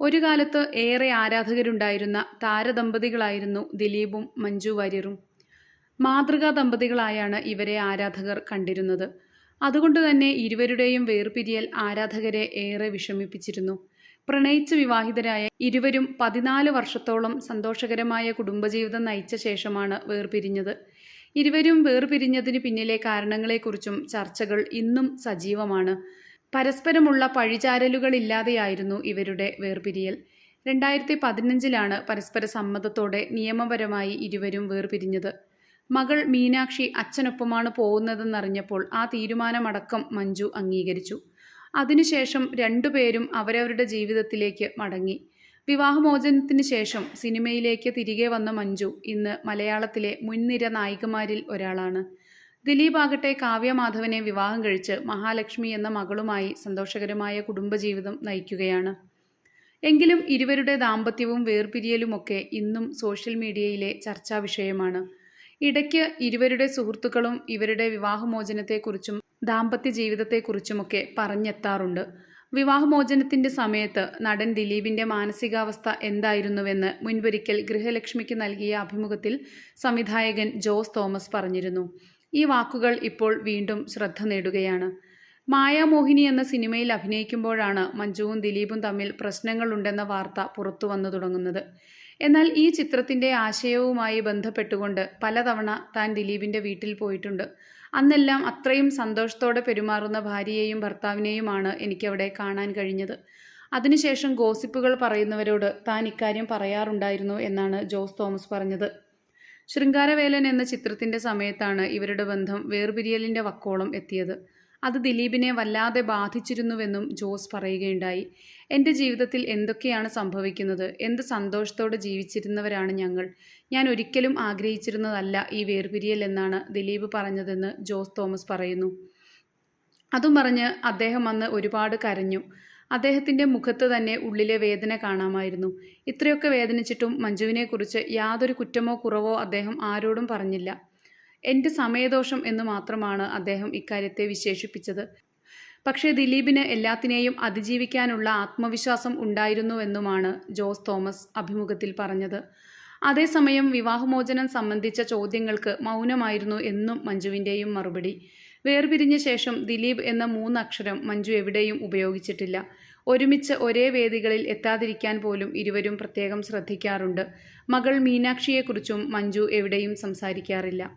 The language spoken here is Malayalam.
ഒരു കാലത്ത് ഏറെ ആരാധകരുണ്ടായിരുന്ന താരദമ്പതികളായിരുന്നു ദിലീപും മഞ്ജു വാര്യറും മാതൃകാ ദമ്പതികളായാണ് ഇവരെ ആരാധകർ കണ്ടിരുന്നത്. അതുകൊണ്ട് തന്നെ ഇരുവരുടെയും വേർപിരിയൽ ആരാധകരെ ഏറെ വിഷമിപ്പിച്ചിരുന്നു. പ്രണയിച്ച് വിവാഹിതരായ ഇരുവരും പതിനാല് വർഷത്തോളം സന്തോഷകരമായ കുടുംബജീവിതം നയിച്ച ശേഷമാണ് വേർപിരിഞ്ഞത്. ഇരുവരും വേർപിരിഞ്ഞതിന് പിന്നിലെ കാരണങ്ങളെക്കുറിച്ചും ചർച്ചകൾ ഇന്നും സജീവമാണ്. പരസ്പരമുള്ള പഴിചാരലുകളില്ലാതെയായിരുന്നു ഇവരുടെ വേർപിരിയൽ. രണ്ടായിരത്തി പതിനഞ്ചിലാണ് പരസ്പര സമ്മതത്തോടെ നിയമപരമായി ഇരുവരും വേർപിരിഞ്ഞത്. മകൾ മീനാക്ഷി അച്ഛനൊപ്പമാണ് പോകുന്നതെന്നറിഞ്ഞപ്പോൾ ആ തീരുമാനമടക്കം മഞ്ജു അംഗീകരിച്ചു. അതിനുശേഷം രണ്ടുപേരും അവരവരുടെ ജീവിതത്തിലേക്ക് മടങ്ങി. വിവാഹമോചനത്തിന് ശേഷം സിനിമയിലേക്ക് തിരികെ വന്ന മഞ്ജു ഇന്ന് മലയാളത്തിലെ മുൻനിര നായികമാരിൽ ഒരാളാണ്. ദിലീപ് ആകട്ടെ കാവ്യ മാധവനെ വിവാഹം കഴിച്ച് മഹാലക്ഷ്മി എന്ന മകളുമായി സന്തോഷകരമായ കുടുംബജീവിതം നയിക്കുകയാണ്. എങ്കിലും ഇരുവരുടെ ദാമ്പത്യവും വേർപിരിയലുമൊക്കെ ഇന്നും സോഷ്യൽ മീഡിയയിലെ ചർച്ചാ വിഷയമാണ്. ഇടയ്ക്ക് ഇരുവരുടെ സുഹൃത്തുക്കളും ഇവരുടെ വിവാഹമോചനത്തെക്കുറിച്ചും ദാമ്പത്യ ജീവിതത്തെക്കുറിച്ചുമൊക്കെ പറഞ്ഞെത്താറുണ്ട്. വിവാഹമോചനത്തിന്റെ സമയത്ത് നടൻ ദിലീപിന്റെ മാനസികാവസ്ഥ എന്തായിരുന്നുവെന്ന് മുൻപൊരിക്കൽ ഗൃഹലക്ഷ്മിക്ക് നൽകിയ അഭിമുഖത്തിൽ സംവിധായകൻ ജോസ് തോമസ് പറഞ്ഞിരുന്നു. ഈ വാക്കുകൾ ഇപ്പോൾ വീണ്ടും ശ്രദ്ധ നേടുകയാണ്. മായാമോഹിനി എന്ന സിനിമയിൽ അഭിനയിക്കുമ്പോഴാണ് മഞ്ജുവും ദിലീപും തമ്മിൽ പ്രശ്നങ്ങളുണ്ടെന്ന വാർത്ത പുറത്തു വന്നു തുടങ്ങുന്നത്. എന്നാൽ ഈ ചിത്രത്തിന്റെ ആശയവുമായി ബന്ധപ്പെട്ടുകൊണ്ട് പലതവണ താൻ ദിലീപിന്റെ വീട്ടിൽ പോയിട്ടുണ്ട്. അന്നെല്ലാം അത്രയും സന്തോഷത്തോടെ പെരുമാറുന്ന ഭാര്യയെയും ഭർത്താവിനെയുമാണ് എനിക്കവിടെ കാണാൻ കഴിഞ്ഞത്. അതിനുശേഷം ഗോസിപ്പുകൾ പറയുന്നവരോട് താൻ ഇക്കാര്യം പറയാറുണ്ടായിരുന്നു എന്നാണ് ജോസ് തോമസ് പറഞ്ഞത്. ശൃംഗാരവേലൻ എന്ന ചിത്രത്തിന്റെ സമയത്താണ് ഇവരുടെ ബന്ധം വേർപിരിയലിന്റെ വക്കോളം എത്തിയത്. അത് ദിലീപിനെ വല്ലാതെ ബാധിച്ചിരുന്നുവെന്നും ജോസ് പറയുകയുണ്ടായി. എന്റെ ജീവിതത്തിൽ എന്തൊക്കെയാണ് സംഭവിക്കുന്നത്? എന്ത് സന്തോഷത്തോടെ ജീവിച്ചിരുന്നവരാണ് ഞങ്ങൾ? ഞാൻ ഒരിക്കലും ആഗ്രഹിച്ചിരുന്നതല്ല ഈ വേർപിരിയൽ എന്നാണ് ദിലീപ് പറഞ്ഞതെന്ന് ജോസ് തോമസ് പറയുന്നു. അതും പറഞ്ഞ് അദ്ദേഹം അന്ന് ഒരുപാട് കരഞ്ഞു. അദ്ദേഹത്തിന്റെ മുഖത്ത് തന്നെ ഉള്ളിലെ വേദന കാണാമായിരുന്നു. ഇത്രയൊക്കെ വേദനിച്ചിട്ടും മഞ്ജുവിനെക്കുറിച്ച് യാതൊരു കുറ്റമോ കുറവോ അദ്ദേഹം ആരോടും പറഞ്ഞില്ല. എന്റെ സമയദോഷം എന്ന് മാത്രമാണ് അദ്ദേഹം ഇക്കാര്യത്തെ വിശേഷിപ്പിച്ചത്. പക്ഷേ ദിലീപിന് എല്ലാത്തിനെയും അതിജീവിക്കാനുള്ള ആത്മവിശ്വാസം ഉണ്ടായിരുന്നുവെന്നുമാണ് ജോസ് തോമസ് അഭിമുഖത്തിൽ പറഞ്ഞത്. അതേസമയം വിവാഹമോചനം സംബന്ധിച്ച ചോദ്യങ്ങൾക്ക് മൗനമായിരുന്നു എന്നും മഞ്ജുവിന്റെയും മറുപടി. വേർപിരിഞ്ഞ ശേഷം ദിലീപ് എന്ന മൂന്നക്ഷരം മഞ്ജു എവിടെയും ഉപയോഗിച്ചിട്ടില്ല. ഒരുമിച്ച് ഒരേ വേദികളിൽ എത്താതിരിക്കാൻ പോലും ഇരുവരും പ്രത്യേകം ശ്രദ്ധിക്കാറുണ്ട്. മകൾ മീനാക്ഷിയെക്കുറിച്ചും മഞ്ജു എവിടെയും സംസാരിക്കാറില്ല.